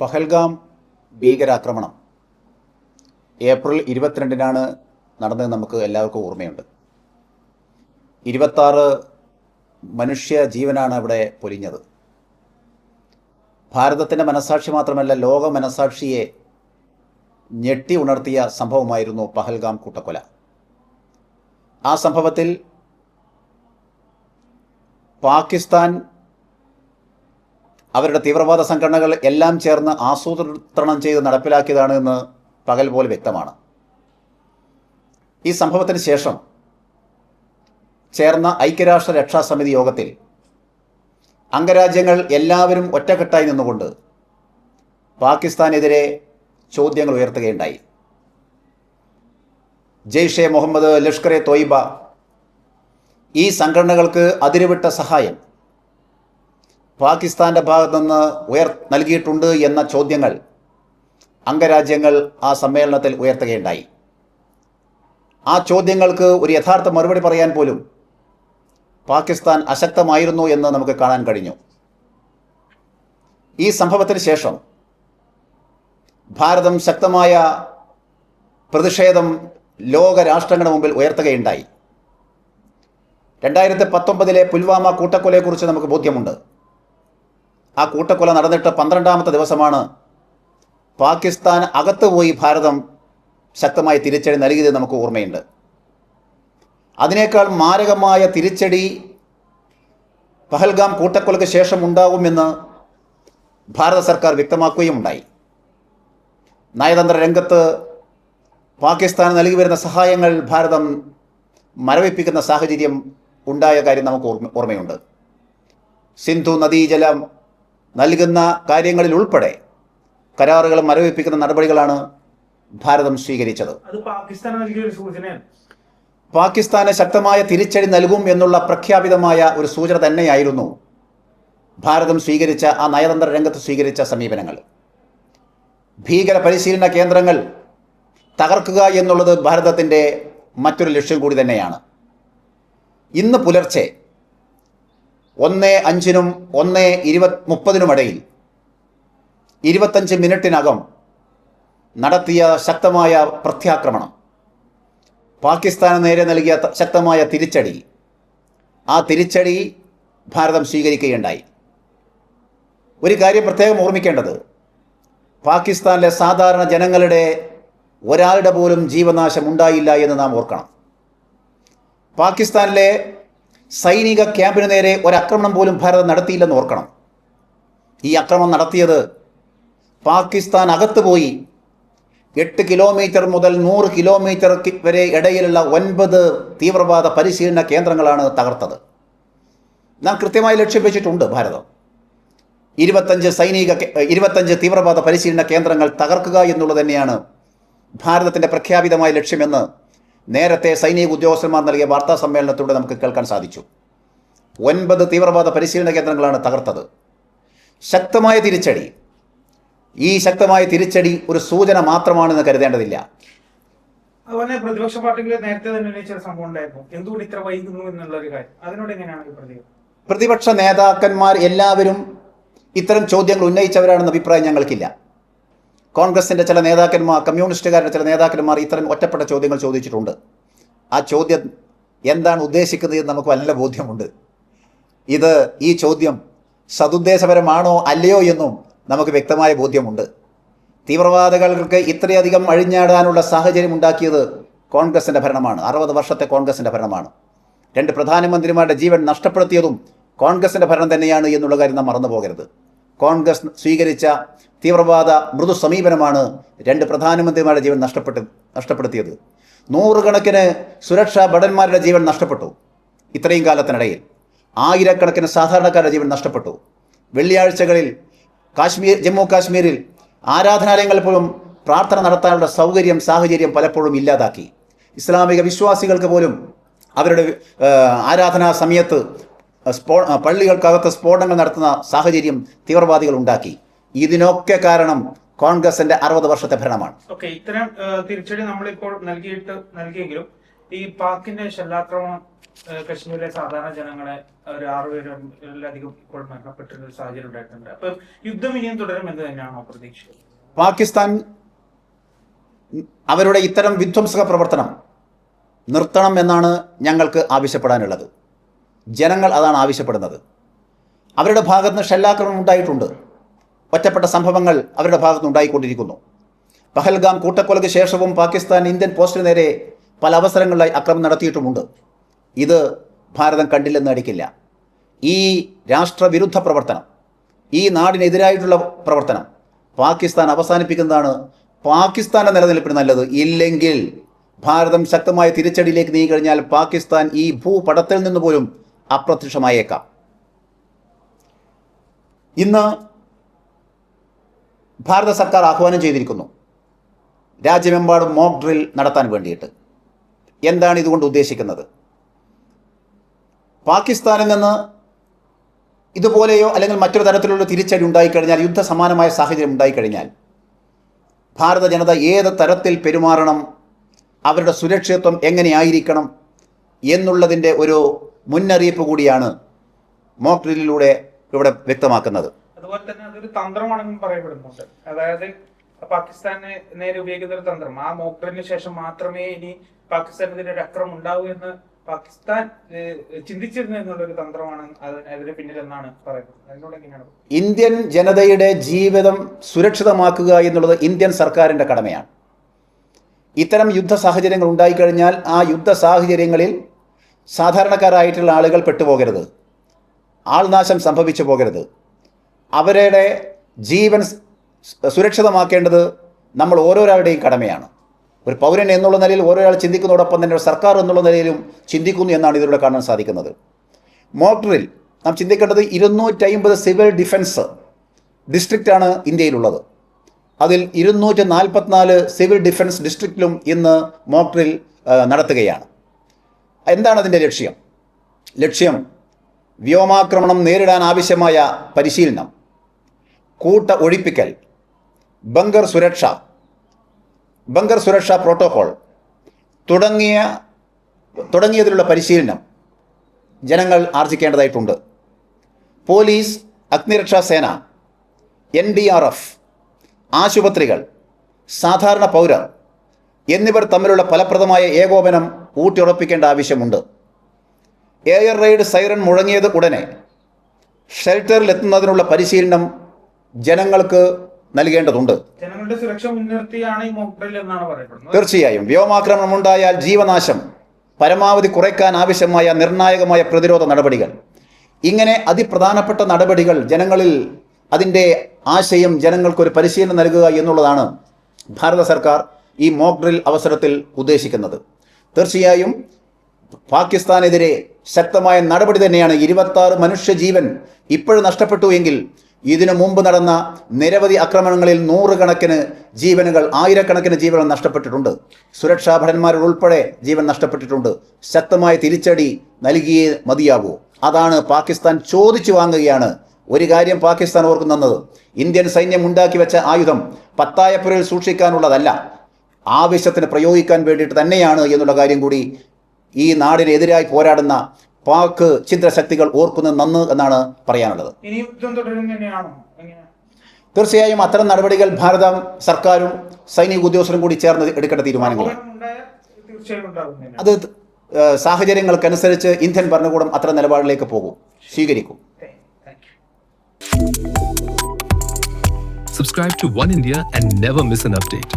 പഹൽഗാം ഭീകരാക്രമണം. ഏപ്രിൽ ഇരുപത്തിരണ്ടിനാണ് നടന്നത് നമുക്ക് എല്ലാവർക്കും ഓർമ്മയുണ്ട്. ഇരുപത്താറ് മനുഷ്യ ജീവനാണ് അവിടെ പൊലിഞ്ഞത്. ഭാരതത്തിന്റെ മനസാക്ഷി മാത്രമല്ല ലോക മനസാക്ഷിയെ ഞെട്ടി ഉണർത്തിയ സംഭവമായിരുന്നു പഹൽഗാം കൂട്ടക്കൊല. ആ സംഭവത്തിൽ പാകിസ്ഥാൻ അവരുടെ തീവ്രവാദ സംഘടനകൾ എല്ലാം ചേർന്ന് ആസൂത്രണം ചെയ്ത് നടപ്പിലാക്കിയതാണ് എന്ന് പകൽ പോലെ വ്യക്തമാണ്. ഈ സംഭവത്തിന് ശേഷം ചേർന്ന ഐക്യരാഷ്ട്ര രക്ഷാസമിതി യോഗത്തിൽ അംഗരാജ്യങ്ങൾ എല്ലാവരും ഒറ്റക്കെട്ടായി നിന്നുകൊണ്ട് പാകിസ്ഥാനെതിരെ ചോദ്യങ്ങൾ ഉയർത്തുകയുണ്ടായി. ജെയ്ഷെ മുഹമ്മദ് ലഷ്കർ എ തോയിബ ഈ സംഘടനകൾക്ക് അതിരുവിട്ട സഹായം പാകിസ്ഥാന്റെ ഭാഗത്തു നിന്ന് ഉയർ നൽകിയിട്ടുണ്ട് എന്ന ചോദ്യങ്ങൾ അംഗരാജ്യങ്ങൾ ആ സമ്മേളനത്തിൽ ഉയർത്തുകയുണ്ടായി. ആ ചോദ്യങ്ങൾക്ക് ഒരു യഥാർത്ഥ മറുപടി പറയാൻ പോലും പാകിസ്ഥാൻ അശക്തമായിരുന്നു എന്ന് നമുക്ക് കാണാൻ കഴിഞ്ഞു. ഈ സംഭവത്തിന് ശേഷം ഭാരതം ശക്തമായ പ്രതിഷേധം ലോകരാഷ്ട്രങ്ങളുടെ മുമ്പിൽ ഉയർത്തുകയുണ്ടായി. രണ്ടായിരത്തി പത്തൊമ്പതിലെ പുൽവാമ കൂട്ടക്കൊലയെക്കുറിച്ച് നമുക്ക് ബോധ്യമുണ്ട്. ആ കൂട്ടക്കൊല നടന്നിട്ട് പന്ത്രണ്ടാമത്തെ ദിവസമാണ് പാകിസ്ഥാൻ അകത്ത് പോയി ഭാരതം ശക്തമായി തിരിച്ചടി നൽകിയത് നമുക്ക് ഓർമ്മയുണ്ട്. അതിനേക്കാൾ മാരകമായ തിരിച്ചടി പഹൽഗാം കൂട്ടക്കൊലയ്ക്ക് ശേഷം ഉണ്ടാകുമെന്ന് ഭാരത സർക്കാർ വ്യക്തമാക്കുകയും ഉണ്ടായി. നയതന്ത്ര രംഗത്ത് പാകിസ്ഥാന് നൽകി വരുന്ന സഹായങ്ങൾ ഭാരതം മരവിപ്പിക്കുന്ന സാഹചര്യം ഉണ്ടായ കാര്യം നമുക്ക് ഓർമ്മ ഓർമ്മയുണ്ട്. സിന്ധു നദീജലം നൽകുന്ന കാര്യങ്ങളിൽ ഉൾപ്പെടെ കരാറുകൾ മരവിപ്പിക്കുന്ന നടപടികളാണ് ഭാരതം സ്വീകരിച്ചത്. പാകിസ്ഥാന് ശക്തമായ തിരിച്ചടി നൽകും എന്നുള്ള പ്രഖ്യാപിതമായ ഒരു സൂചന തന്നെയായിരുന്നു ഭാരതം സ്വീകരിച്ച ആ നയതന്ത്ര രംഗത്ത് സ്വീകരിച്ച സമീപനങ്ങൾ. ഭീകര പരിശീലന കേന്ദ്രങ്ങൾ തകർക്കുക എന്നുള്ളത് ഭാരതത്തിന്റെ മറ്റൊരു ലക്ഷ്യം കൂടി തന്നെയാണ്. ഇന്ന് പുലർച്ചെ ഒന്ന് അഞ്ചിനും ഒന്ന് ഇരുപത് മുപ്പതിനുമിടയിൽ ഇരുപത്തഞ്ച് മിനിറ്റിനകം നടത്തിയ ശക്തമായ പ്രത്യാക്രമണം. പാകിസ്ഥാന് നേരെ നൽകിയ ശക്തമായ തിരിച്ചടി. ആ തിരിച്ചടി ഭാരതം സ്വീകരിക്കുകയുണ്ടായി. ഒരു കാര്യം പ്രത്യേകം ഓർമ്മിക്കേണ്ടത്. പാകിസ്ഥാനിലെ സാധാരണ ജനങ്ങളുടെ ഒരാളുടെ പോലും ജീവനാശം ഉണ്ടായില്ല എന്ന് നാം ഓർക്കണം. പാകിസ്ഥാനിലെ സൈനിക ക്യാമ്പിന് നേരെ ഒരാക്രമണം പോലും ഭാരതം നടത്തിയില്ലെന്ന് ഓർക്കണം. ഈ ആക്രമണം നടത്തിയത് പാകിസ്ഥാൻ അകത്ത് പോയി. എട്ട് കിലോമീറ്റർ മുതൽ നൂറ് കിലോമീറ്റർ വരെ ഇടയിലുള്ള ഒൻപത് തീവ്രവാദ പരിശീലന കേന്ദ്രങ്ങളാണ് തകർത്തത്. നാം കൃത്യമായി ലക്ഷ്യം വെച്ചിട്ടുണ്ട് ഭാരതം. ഇരുപത്തഞ്ച് സൈനിക ഇരുപത്തഞ്ച് തീവ്രവാദ പരിശീലന കേന്ദ്രങ്ങൾ തകർക്കുക എന്നുള്ളത് തന്നെയാണ് ഭാരതത്തിന്റെ പ്രഖ്യാപിതമായ ലക്ഷ്യമെന്ന് നേരത്തെ സൈനിക ഉദ്യോഗസ്ഥന്മാർ നൽകിയ വാർത്താ സമ്മേളനത്തിലൂടെ നമുക്ക് കേൾക്കാൻ സാധിച്ചു. ഒൻപത് തീവ്രവാദ പരിശീലന കേന്ദ്രങ്ങളാണ് തകർത്തത്. ശക്തമായ തിരിച്ചടി. ഈ ശക്തമായ തിരിച്ചടി ഒരു സൂചന മാത്രമാണെന്ന് കരുതേണ്ടതില്ല. അതുപോലെ പ്രതിപക്ഷ പാർട്ടികൾ നേരത്തെ തന്നെ ഉന്നയിച്ച ഒരു സംഭവം ഉണ്ടായിരുന്നു. എന്തുകൊണ്ട് ഇത്ര വൈകുന്നു എന്നുള്ള ഒരു കാര്യം. അതിനോട് എങ്ങനെയാണ് പ്രതികരണം? പ്രതിപക്ഷ നേതാക്കന്മാർ എല്ലാവരും ഇത്തരം ചോദ്യങ്ങൾ ഉന്നയിച്ചവരാണെന്ന അഭിപ്രായം ഞങ്ങൾക്കില്ല. കോൺഗ്രസിന്റെ ചില നേതാക്കന്മാർ കമ്മ്യൂണിസ്റ്റുകാരുടെ ചില നേതാക്കന്മാർ ഇത്തരം ഒറ്റപ്പെട്ട ചോദ്യങ്ങൾ ചോദിച്ചിട്ടുണ്ട്. ആ ചോദ്യം എന്താണ് ഉദ്ദേശിക്കുന്നത് എന്ന് നമുക്ക് നല്ല ബോധ്യമുണ്ട്. ഇത് ഈ ചോദ്യം സതുദ്ദേശപരമാണോ അല്ലയോ എന്നും നമുക്ക് വ്യക്തമായ ബോധ്യമുണ്ട്. തീവ്രവാദികൾക്ക് ഇത്രയധികം അഴിഞ്ഞാടാനുള്ള സാഹചര്യം ഉണ്ടാക്കിയത് കോൺഗ്രസിന്റെ ഭരണമാണ്. അറുപത് വർഷത്തെ കോൺഗ്രസിന്റെ ഭരണമാണ്. രണ്ട് പ്രധാനമന്ത്രിമാരുടെ ജീവൻ നഷ്ടപ്പെടുത്തിയതും കോൺഗ്രസിന്റെ ഭരണം തന്നെയാണ് എന്നുള്ള കാര്യം നാം മറന്നു പോകരുത് കോൺഗ്രസ് സ്വീകരിച്ച തീവ്രവാദ മൃദു സമീപനമാണ് രണ്ട് പ്രധാനമന്ത്രിമാരുടെ ജീവൻ നഷ്ടപ്പെട്ട് നഷ്ടപ്പെടുത്തിയത്. നൂറുകണക്കിന് സുരക്ഷാ ഭടന്മാരുടെ ജീവൻ നഷ്ടപ്പെട്ടു ഇത്രയും കാലത്തിനിടയിൽ. ആയിരക്കണക്കിന് സാധാരണക്കാരുടെ ജീവൻ നഷ്ടപ്പെട്ടു. വെള്ളിയാഴ്ചകളിൽ കാശ്മീർ ജമ്മു കാശ്മീരിൽ ആരാധനാലയങ്ങൾ പോലും പ്രാർത്ഥന നടത്താനുള്ള സൗകര്യം സാഹചര്യം പലപ്പോഴും ഇല്ലാതാക്കി. ഇസ്ലാമിക വിശ്വാസികൾക്ക് പോലും അവരുടെ ആരാധനാ സമയത്ത് സ്ഫോ പള്ളികൾക്കകത്ത് സ്ഫോടനങ്ങൾ നടത്തുന്ന സാഹചര്യം തീവ്രവാദികൾ ഉണ്ടാക്കി. ഇതിനൊക്കെ കാരണം കോൺഗ്രസിന്റെ അറുപത് വർഷത്തെ ഭരണമാണ്. ഓക്കെ ഇത്തരം തിരിച്ചടി നമ്മളിപ്പോൾ നൽകിയിട്ട് നൽകിയെങ്കിലും ഈ പാക്കിന്റെ ഷെല്ലാക്രമണം കശ്മീരിലെ സാധാരണ ജനങ്ങളെ ഒരു ആറുപേരിലധികം ഇപ്പോൾ മരണപ്പെട്ടിരുന്ന ഒരു സാഹചര്യം ഉണ്ടായിട്ടുണ്ട്. അപ്പം യുദ്ധം ഇനിയും തുടരും എന്ന് തന്നെയാണോ പ്രതീക്ഷ പാകിസ്ഥാൻ അവരുടെ ഇത്തരം വിധ്വംസക പ്രവർത്തനം നിർത്തണം എന്നാണ് ഞങ്ങൾക്ക് ആവശ്യപ്പെടാനുള്ളത്. ജനങ്ങൾ അതാണ് ആവശ്യപ്പെടുന്നത്. അവരുടെ ഭാഗത്ത് നിന്ന് ഷെല്ലാക്രമണം ഉണ്ടായിട്ടുണ്ട്. ഒറ്റപ്പെട്ട സംഭവങ്ങൾ അവരുടെ ഭാഗത്ത് നിന്ന് ഉണ്ടായിക്കൊണ്ടിരിക്കുന്നു. പഹൽഗാം കൂട്ടക്കൊലയ്ക്ക് ശേഷവും പാകിസ്ഥാൻ ഇന്ത്യൻ പോസ്റ്റിന് നേരെ പല അവസരങ്ങളിലായി അക്രമം നടത്തിയിട്ടുമുണ്ട്. ഇത് ഭാരതം കണ്ടില്ലെന്ന് അടിക്കില്ല ഈ രാഷ്ട്രവിരുദ്ധ പ്രവർത്തനം ഈ നാടിനെതിരായിട്ടുള്ള പ്രവർത്തനം പാകിസ്ഥാൻ അവസാനിപ്പിക്കുന്നതാണ് പാകിസ്ഥാന്റെ നിലനിൽപ്പിന് നല്ലത്. ഇല്ലെങ്കിൽ ഭാരതം ശക്തമായ തിരിച്ചടിയിലേക്ക് നീങ്ങിക്കഴിഞ്ഞാൽ പാകിസ്ഥാൻ ഈ ഭൂപടത്തിൽ നിന്ന് പോലും അപ്രത്യക്ഷമായേക്കാം. ഇന്ന് ഭാരത സർക്കാർ ആഹ്വാനം ചെയ്തിരിക്കുന്നു. രാജ്യമെമ്പാടും മോക്ക് ഡ്രിൽ നടത്താൻ വേണ്ടിയിട്ട്. എന്താണ് ഇതുകൊണ്ട് ഉദ്ദേശിക്കുന്നത്? പാകിസ്ഥാനിൽ നിന്ന് ഇതുപോലെയോ അല്ലെങ്കിൽ മറ്റൊരു തരത്തിലുള്ള തിരിച്ചടി ഉണ്ടായിക്കഴിഞ്ഞാൽ യുദ്ധസമാനമായ സാഹചര്യം ഉണ്ടായിക്കഴിഞ്ഞാൽ ഭാരത ജനത ഏത് തരത്തിൽ പെരുമാറണം അവരുടെ സുരക്ഷിതത്വം എങ്ങനെയായിരിക്കണം എന്നുള്ളതിന്റെ ഒരു മുന്നറിയിപ്പ് കൂടിയാണ് മോക്ക് ഡ്രില്ലിലൂടെ ഇവിടെ വ്യക്തമാക്കുന്നത്. അതുപോലെ തന്നെ അതൊരു തന്ത്രമാണെന്നും പറയപ്പെടുന്നുണ്ട്. അതായത് പാകിസ്ഥാന് നേരെ ഉപയോഗിക്കുന്ന ഒരു തന്ത്രം. ആ മോക്ഡ്രിലിന് ശേഷം മാത്രമേ ഇനി പാകിസ്ഥാനെതിരെ ഒരു അക്രമം ഉണ്ടാവൂ എന്ന് പാകിസ്ഥാൻ ചിന്തിച്ചിരുന്നു എന്നുള്ളൊരു തന്ത്രമാണ് അതിന് എന്നാണ് പറയുന്നത്. ഇന്ത്യൻ ജനതയുടെ ജീവിതം സുരക്ഷിതമാക്കുക എന്നുള്ളത് ഇന്ത്യൻ സർക്കാരിന്റെ കടമയാണ്. ഇത്തരം യുദ്ധ സാഹചര്യങ്ങൾ ഉണ്ടായിക്കഴിഞ്ഞാൽ ആ യുദ്ധ സാഹചര്യങ്ങളിൽ സാധാരണക്കാരായിട്ടുള്ള ആളുകൾ പെട്ടുപോകരുത്. ആൾനാശം സംഭവിച്ചു പോകരുത്. അവരുടെ ജീവൻ സുരക്ഷിതമാക്കേണ്ടത് നമ്മൾ ഓരോരാളുടെയും കടമയാണ്. ഒരു പൗരൻ എന്നുള്ള നിലയിൽ ഓരോരാൾ ചിന്തിക്കുന്നതോടൊപ്പം തന്നെ ഒരു സർക്കാർ എന്നുള്ള നിലയിലും ചിന്തിക്കുന്നു എന്നാണ് ഇതിലൂടെ കാണാൻ സാധിക്കുന്നത്. മോട്ടറിൽ നാം ചിന്തിക്കേണ്ടത് ഇരുന്നൂറ്റമ്പത് സിവിൽ ഡിഫൻസ് ഡിസ്ട്രിക്റ്റാണ് ഇന്ത്യയിലുള്ളത്. അതിൽ ഇരുന്നൂറ്റി നാൽപ്പത്തിനാല് സിവിൽ ഡിഫൻസ് ഡിസ്ട്രിക്റ്റിലും ഇന്ന് മോക്ട്രിൽ നടത്തുകയാണ്. എന്താണ് അതിന്റെ ലക്ഷ്യം? ലക്ഷ്യം വ്യോമാക്രമണം നേരിടാൻ ആവശ്യമായ പരിശീലനം കൂട്ട ഒഴിപ്പിക്കൽ ബങ്കർ സുരക്ഷ ബങ്കർ സുരക്ഷാ പ്രോട്ടോകോൾ തുടങ്ങിയ തുടങ്ങിയതിലുള്ള പരിശീലനം ജനങ്ങൾ ആർജിക്കേണ്ടതായിട്ടുണ്ട്. പോലീസ് അഗ്നിരക്ഷാ സേന എൻ ഡി ആർ എഫ് ആശുപത്രികൾ സാധാരണ പൗരർ എന്നിവർ തമ്മിലുള്ള ഫലപ്രദമായ ഏകോപനം ഊട്ടിയുറപ്പിക്കേണ്ട ആവശ്യമുണ്ട്. എയർ റെയ്ഡ് സൈറൺ മുഴങ്ങിയത് ഉടനെ ഷെൽട്ടറിൽ എത്തുന്നതിനുള്ള പരിശീലനം ജനങ്ങൾക്ക് നൽകേണ്ടതുണ്ട്. തീർച്ചയായും. വ്യോമാക്രമണം ഉണ്ടായാൽ ജീവനാശം പരമാവധി കുറയ്ക്കാൻ ആവശ്യമായ നിർണായകമായ പ്രതിരോധ നടപടികൾ. ഇങ്ങനെ അതിപ്രധാനപ്പെട്ട നടപടികൾ ജനങ്ങളിൽ അതിന്റെ ആശയം ജനങ്ങൾക്കൊരു പരിശീലനം നൽകുക എന്നുള്ളതാണ് ഭാരത സർക്കാർ ഈ മോക്ക് ഡ്രിൽ അവസരത്തിൽ ഉദ്ദേശിക്കുന്നത്. തീർച്ചയായും പാകിസ്ഥാനെതിരെ ശക്തമായ നടപടി തന്നെയാണ് ഇരുപത്താറ് മനുഷ്യജീവൻ ഇപ്പോഴും നഷ്ടപ്പെട്ടു എങ്കിൽ ഇതിനു മുമ്പ് നടന്ന നിരവധി ആക്രമണങ്ങളിൽ നൂറുകണക്കിന് ജീവനുകൾ ആയിരക്കണക്കിന് ജീവനുകൾ നഷ്ടപ്പെട്ടിട്ടുണ്ട്. സുരക്ഷാ ഭടന്മാരുൾപ്പെടെ ജീവൻ നഷ്ടപ്പെട്ടിട്ടുണ്ട്. ശക്തമായ തിരിച്ചടി നൽകിയേ മതിയാവൂ അതാണ് പാകിസ്ഥാൻ ചോദിച്ചു വാങ്ങുകയാണ്. ഒരു കാര്യം പാകിസ്ഥാൻ ഓർക്കുന്നത് ഇന്ത്യൻ സൈന്യം ഉണ്ടാക്കി വെച്ച ആയുധം പത്തായപ്പുരയിൽ സൂക്ഷിക്കാനുള്ളതല്ല. ആവശ്യത്തിന് പ്രയോഗിക്കാൻ വേണ്ടിയിട്ട് തന്നെയാണ് എന്നുള്ള കാര്യം കൂടി ഈ നാടിനെതിരായി പോരാടുന്ന പാക് ഛിദ്രശക്തികൾ ഓർക്കുന്നത് നന്ന് എന്നാണ് പറയാനുള്ളത്. തീർച്ചയായും അത്തരം നടപടികൾ ഭാരത സർക്കാരും സൈനിക ഉദ്യോഗസ്ഥരും കൂടി ചേർന്ന് എടുക്കേണ്ട തീരുമാനങ്ങളാണ് ഉണ്ടാകും അത് സാഹചര്യങ്ങൾക്കനുസരിച്ച് ഇന്ത്യൻ ഭരണകൂടം അത്തരം നിലപാടിലേക്ക് പോകും. സ്വീകരിക്കും. Subscribe to One India and never miss an update.